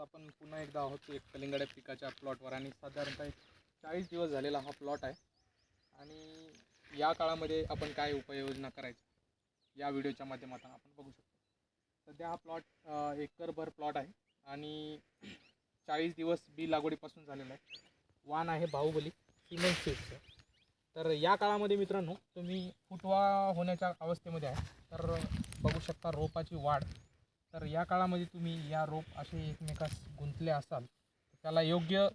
आपण पुन्हा एकदा आहोत एक कलिंगड पिकाच्या प्लॉटवर आणि साधारणतः एक चाळीस दिवस झालेला हा प्लॉट आहे. आणि या काळामध्ये आपण काय उपाययोजना करायची या व्हिडिओच्या माध्यमातून आपण बघू शकतो. सध्या हा प्लॉट एकरभर प्लॉट आहे आणि चाळीस दिवस बी लागवडीपासून झालेला आहे. वान आहे बाहुबली सिमेंट सीड्सचं तर या काळामध्ये मित्रांनो तुम्ही फुटवा होण्याच्या अवस्थेमध्ये आहे. तर बघू शकता रोपाची वाढ तर या काळामध्ये तुम्ही या रोप असे एकमेकास गुंतले असाल त्याला योग्य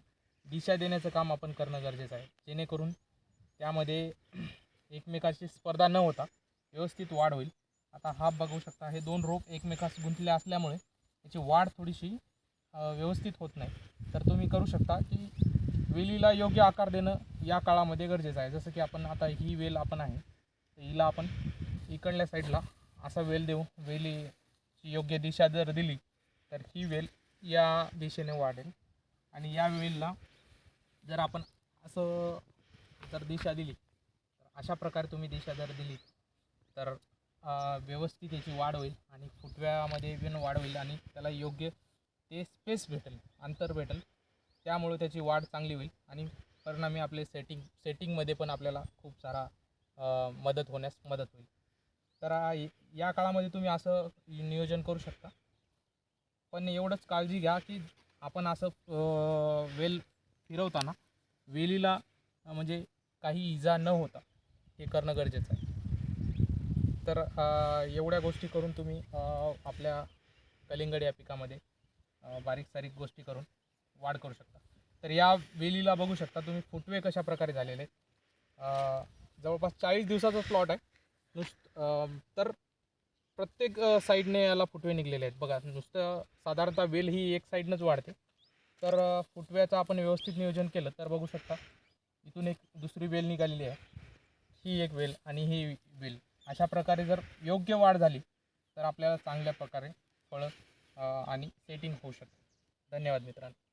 दिशा देण्याचं काम आपण करणं गरजेचं आहे. जेणेकरून त्यामध्ये एकमेकाची स्पर्धा न होता व्यवस्थित वाढ होईल. आता हा बघू शकता हे दोन रोप एकमेकास गुंतले असल्यामुळे याची वाढ थोडीशी व्यवस्थित होत नाही. तर तुम्ही करू शकता की वेलीला योग्य आकार देणं या काळामध्ये गरजेचं आहे. जसं की आपण आता ही वेल आपण आहे तर हिला आपण इकडल्या साईडला असा वेल देऊ वेली योग्य दिशा जर दिली तर ही वेल या दिशेने वाढेल. आणि या वेलला जर आपण असं जर दिशा दिली तर अशा प्रकारे तुम्ही दिशा जर दिली तर व्यवस्थित याची वाढ होईल आणि फुटव्यामध्ये पण वाढ होईल आणि त्याला योग्य ते स्पेस भेटेल अंतर भेटेल. त्यामुळे त्याची वाढ चांगली होईल आणि परिणामी आपले सेटिंग सेटिंगमध्ये पण आपल्याला खूप सारा मदत होण्यास मदत होईल. तर या काळामध्ये तुम्ही असं नियोजन करू शकता. पण एवढंच काळजी घ्या की आपण असं वेल फिरवताना वेलीला म्हणजे काही इजा न होता हे करणं गरजेचं आहे. तर एवढ्या गोष्टी करून तुम्ही आपल्या कलिंगड या पिकामध्ये बारीक सारीक गोष्टी करून वाढ करू शकता. तर या वेलीला बघू शकता तुम्ही फुटवे कशा प्रकारे झालेले आहेत. जवळपास चाळीस दिवसाचा प्लॉट आहे. नुस तर प्रत्येक साईडने याला फुटवे निघलेले आहेत. बघा नुसतं साधारणतः वेल ही एक साईडनंच वाढते. तर फुटव्याचं आपण व्यवस्थित नियोजन केलं तर बघू शकता इथून एक दुसरी वेल निघालेली आहे. ही एक वेल आणि ही वेल अशा प्रकारे जर योग्य वाढ झाली तर आपल्याला चांगल्या प्रकारे फळं आणि सेटिंग होऊ शकते. धन्यवाद मित्रांनो.